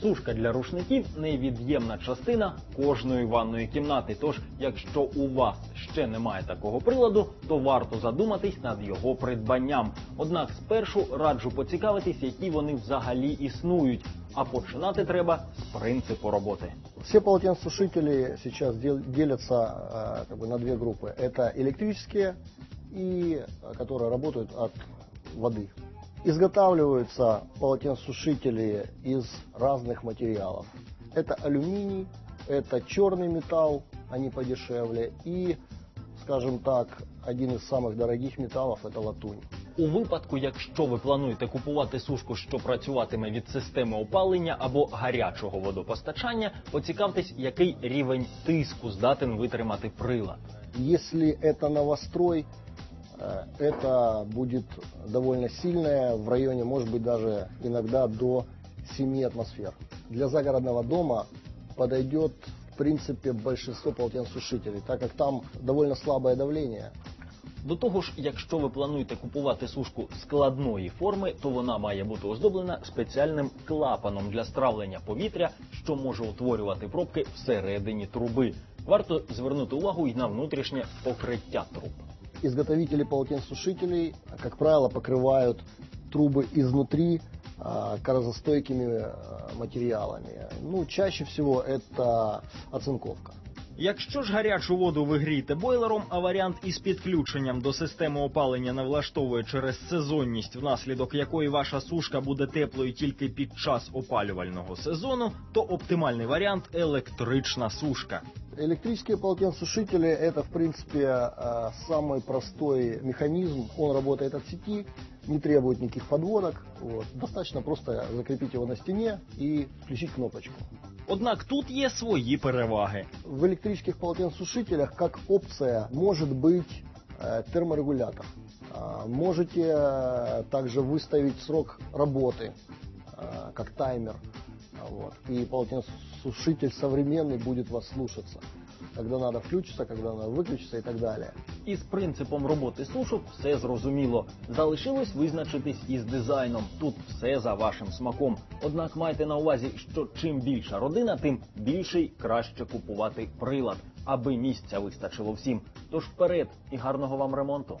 Сушка для рушників невід'ємна частина кожної ванної кімнати. Тож, якщо у вас ще немає такого приладу, то варто задуматись над його придбанням. Однак спершу раджу поцікавитись, які вони взагалі існують. А починати треба з принципу роботи. Все полотенцесушители сейчас дел- делятся э, как бы на две группы. Это электрические, и, э, которые работают от воды. Изготавливаются полотенцесушители из разных материалов. Это алюминий, это черный металл, они подешевле, и, скажем так, один из самых дорогих металлов это латунь. У випадку, якщо ви плануєте купувати сушку, що працюватиме від системи опалення або гарячого водопостачання, поцікавтесь, який рівень тиску здатен витримати прилад. Если это новострой, э, это будет довольно сильное, в районе, может быть, даже иногда до 7 атмосфер. Для загородного дома подойдет, в принципе, большинство полотенцесушителей, так как там довольно слабое давление. До того ж, якщо ви плануєте купувати сушку складної форми, то вона має бути оздоблена спеціальним клапаном для стравлення повітря, що може утворювати пробки всередині труби. Варто звернути увагу й на внутрішнє покриття труб Изготовители полотенцесушителей, как правило, покрывают трубы изнутри а, коррозостойкими а, материалами. Ну, чаще всего это оцинковка. Якщо ж гарячу воду ви грієте бойлером, а варіант із підключенням до системи опалення не влаштовує через сезонність, внаслідок якої ваша сушка буде теплою тільки під час опалювального сезону, то оптимальний варіант електрична сушка. Электрические полотенцесушители это, в принципе, э, самый простой механизм. Он работает от сети, не требует никаких подводок. Вот. Достаточно просто закрепить его на стене и включить кнопочку. Однак тут є свої переваги. В электрических полотенцесушителях как опция может быть э, терморегулятор. А, Можете э, также выставить срок работы, э, как таймер. Вот. И полотенцесушитель современный будет вас слушаться. Когда надо включиться, когда надо выключиться и так далее. Із принципом роботи сушок все зрозуміло. Залишилось визначитись із дизайном. Тут все за вашим смаком. Однак майте на увазі, що чим більша родина, тим більше й краще купувати прилад, аби місця вистачило всім. Тож вперед і гарного вам ремонту.